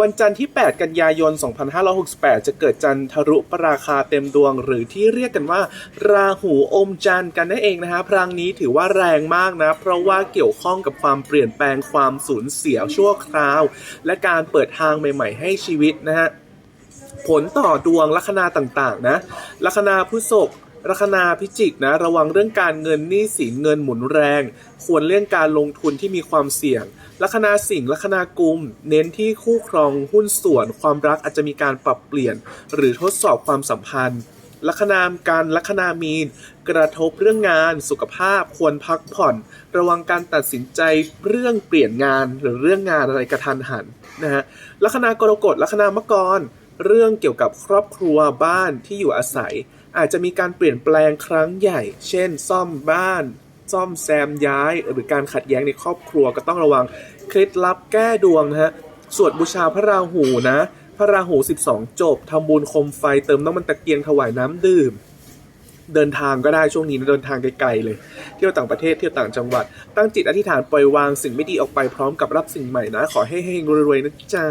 วันจันทร์ที่ 8 กันยายน 2568 จะเกิดจันทรุปราคาเต็มดวง หรือที่เรียกกันว่า ราหูอมจันทร์กันนั่นเองนะฮะพลังนี้ถือว่าแรงมากนะ เพราะว่าเกี่ยวข้องกับความเปลี่ยนแปลงความสูญเสียชั่วคราว และการเปิดทางใหม่ ๆ ให้ชีวิตนะฮะผลต่อดวงลัคนาต่างๆนะลัคนาพฤษภ ลัคนาพิจิกนะระวังเรื่องการเงินหนี้สินเงินหมุนแรง ควรเลี่ยงการลงทุนที่มีความเสี่ยงลัคนาสิงห์ลัคนากุม เน้นที่คู่ครองหุ้นส่วน ความรักอาจจะมีการปรับเปลี่ยน หรือทดสอบความสัมพันธ์ลัคนามการลัคนามีน กระทบเรื่องงานสุขภาพควรพักผ่อน ระวังการตัดสินใจเรื่องเปลี่ยนงานหรือเรื่องงานอะไรกระทันหันนะฮะลัคนากรกฎลัคนามกร เรื่องเกี่ยวกับครอบครัวบ้านที่อยู่อาศัย อาจจะมีการเปลี่ยนแปลงครั้งใหญ่ เช่น ซ่อมบ้าน ซ่อมแซมย้าย หรือการขัดแย้งในครอบครัวก็ต้องระวังเคล็ดลับแก้ดวงนะฮะสวดบูชาพระราหูนะ พระราหู 12 จบทำบุญคมไฟเติมน้ำมันตะเกียงถวายน้ำดื่ม เดินทางก็ได้ช่วงนี้นะเดินทางไกลๆเลย เที่ยวต่างประเทศเที่ยวต่างจังหวัด ตั้งจิตอธิษฐานปล่อยวางสิ่งไม่ดีออกไปพร้อมกับรับสิ่งใหม่นะ ขอให้เฮงรวยๆนะจ๊ะ